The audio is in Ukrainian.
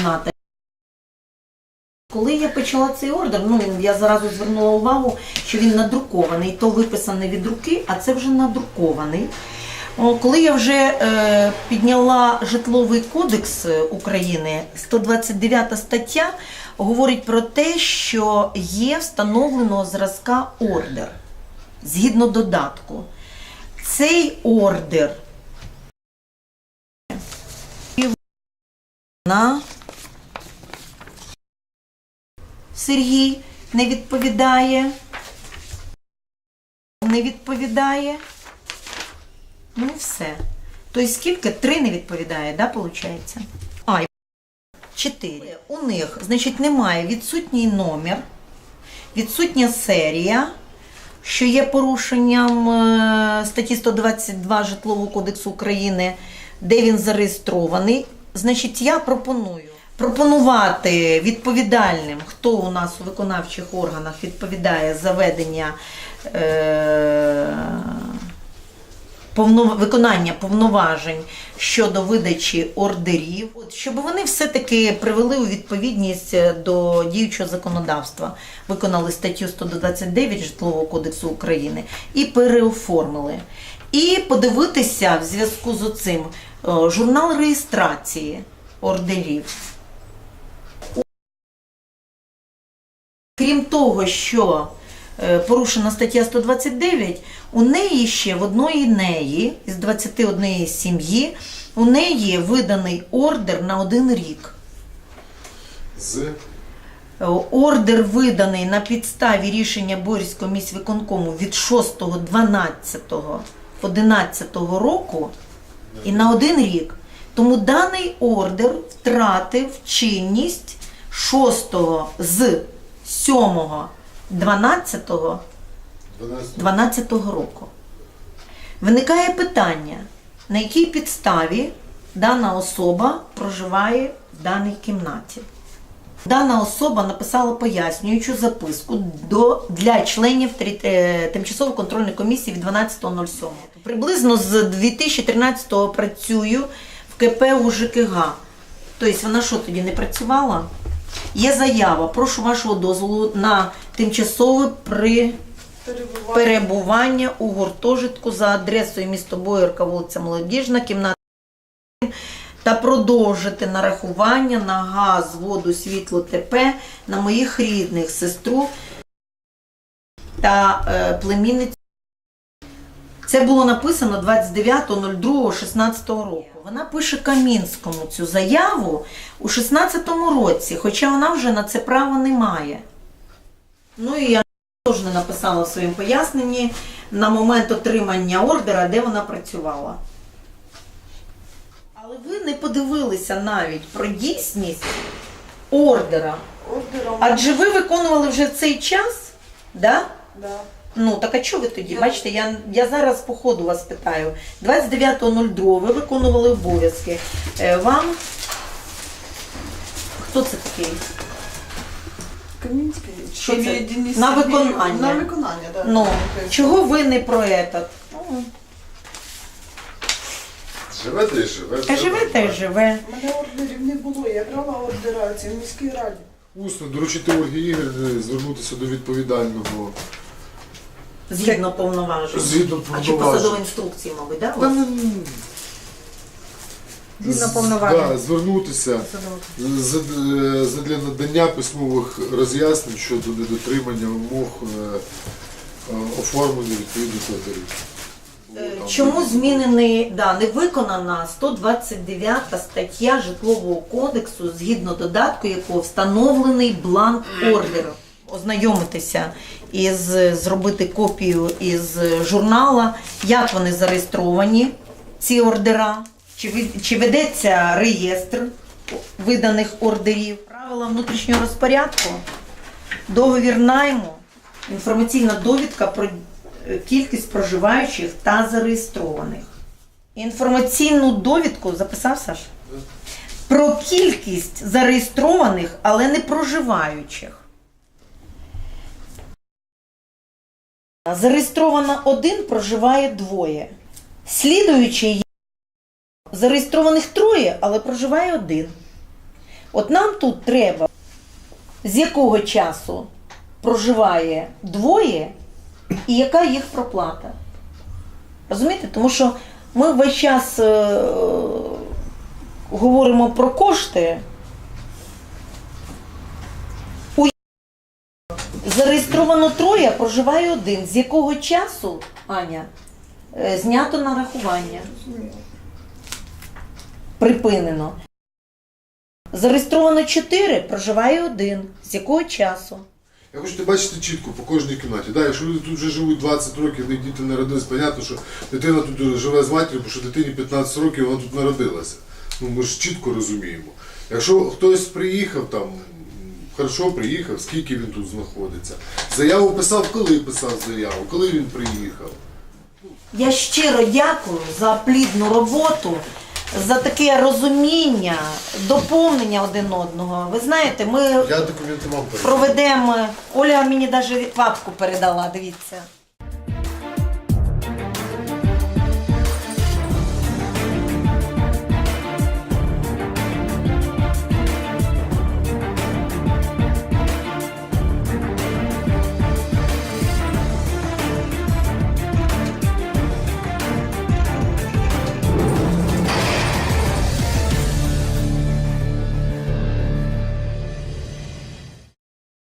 кімната. Коли я почала цей ордер, ну я зразу звернула увагу, що він надрукований, то виписаний від руки, а це вже надрукований. Коли я вже е, підняла житловий кодекс е, України, 129 стаття говорить про те, що є встановленого зразка ордер згідно додатку. Цей ордер на Сергій не відповідає. Не відповідає. Ну і все. Тобто скільки? Три не відповідає, да, виходить? А, і чотири. У них, значить, немає відсутній номер, відсутня серія, що є порушенням е, статті 122 Житлового кодексу України, де він зареєстрований. Значить, я пропоную пропонувати відповідальним, хто у нас у виконавчих органах відповідає за ведення е, виконання повноважень щодо видачі ордерів, щоб вони все-таки привели у відповідність е, до діючого законодавства, виконали статтю 129 Житлового кодексу України і переоформили. І подивитися в зв'язку з цим журнал реєстрації ордерів. Крім того, що е, порушена стаття 129, у неї ще в одної неї із 21 сім'ї у неї виданий ордер на один рік. З Е, Ордер виданий на підставі рішення Борського міськвиконкому від 6.12.11 року і на один рік. Тому даний ордер втратив чинність 6 з 7 12 12 12 року. Виникає питання, на якій підставі дана особа проживає в даній кімнаті. Дана особа написала пояснюючу записку до, для членів е, тимчасової контрольної комісії від 12.07. Приблизно з 2013-го працюю в КП УЖКГ. Тобто вона що тоді не працювала? Є заява. Прошу вашого дозволу на тимчасове при перебування у гуртожитку за адресою місто Боярка, вулиця Молодіжна, кімната та продовжити нарахування на газ, воду, світло, ТП на моїх рідних, сестру та е, племінницю. Це було написано 29.02.16 року. Вона пише Камінському цю заяву у 16-му році, хоча вона вже на це права не має. Ну і я теж не написала в своєму поясненні на момент отримання ордера, де вона працювала. Але ви не подивилися навіть про дійсність ордера. Ордером. Адже ви виконували вже в цей час, да? Да. Ну, так а чого ви тоді? Я- Бачите, я, я зараз по ходу вас питаю. 29.02 ви виконували обов'язки. Е, Вам. Хто це такий? Камінський. Що це? Денис На виконання. На виконання, так. Ну, чого ви не про этот? Ну, живете і живете. живе та й живе. У мене ордерів не було, я брала ордерацію в міській раді. Усно доручити Ольгі Ігорівні звернутися до відповідального Згідно повноважень. згідно А чи посадові повноважень. інструкції, мабуть, да? у Та вас? не- Згідно з- повноважень. Да, звернутися з- е, задля надання письмових роз'яснень щодо недотримання вимог е, е, оформлення відповідних ордерів. Е, Чому змінений, да, не виконана 129 стаття Житлового кодексу, згідно додатку якого встановлений бланк ордеру. Ознайомитися із зробити копію із журнала, як вони зареєстровані, ці ордера, чи, чи ведеться реєстр виданих ордерів, правила внутрішнього розпорядку, договір найму, інформаційна довідка про кількість проживаючих та зареєстрованих. Інформаційну довідку записав Саш? Про кількість зареєстрованих, але не проживаючих. Зареєстровано один, проживає двоє. Слідуючий зареєстрованих троє, але проживає один. От нам тут треба, з якого часу проживає двоє і яка їх проплата. Розумієте? Тому що ми весь час е, говоримо про кошти. Зареєстровано троє, проживає один. З якого часу, Аня, е, знято нарахування? Припинено. Зареєстровано 4, проживає один. З якого часу? Я хочу бачити чітко по кожній кімнаті. Да, якщо люди тут вже живуть 20 років, де діти народились, понятно, що дитина тут живе з матір'ю, бо що дитині 15 років вона тут народилася. Ну ми ж чітко розуміємо. Якщо хтось приїхав там, хорошо приїхав, скільки він тут знаходиться. Заяву писав, коли писав заяву, коли він приїхав. Я щиро дякую за плідну роботу, за таке розуміння, доповнення один одного. Ви знаєте, ми Я документи вам проведемо. Оля мені навіть папку передала, дивіться.